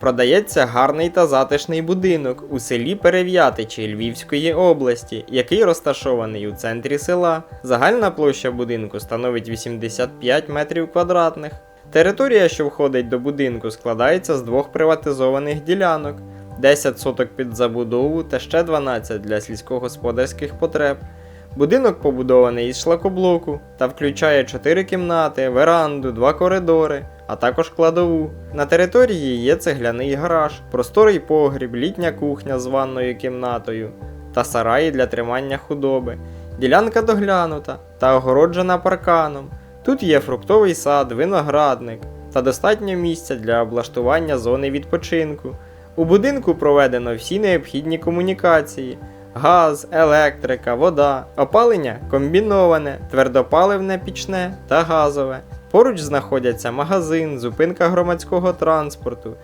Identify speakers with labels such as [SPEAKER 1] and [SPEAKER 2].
[SPEAKER 1] Продається гарний та затишний будинок у селі Перев'ятичі Львівської області, який розташований у центрі села. Загальна площа будинку становить 85 метрів квадратних. Територія, що входить до будинку, складається з двох приватизованих ділянок: 10 соток під забудову та ще 12 для сільськогосподарських потреб. Будинок побудований із шлакоблоку та включає 4 кімнати, веранду, 2 коридори, а також кладову. На території є цегляний гараж, просторий погріб, літня кухня з ванною кімнатою та сараї для тримання худоби. Ділянка доглянута та огороджена парканом. Тут є фруктовий сад, виноградник та достатньо місця для облаштування зони відпочинку. У будинку проведено всі необхідні комунікації: газ, електрика, вода, опалення комбіноване, твердопаливне пічне та газове. Поруч знаходяться магазин, зупинка громадського транспорту,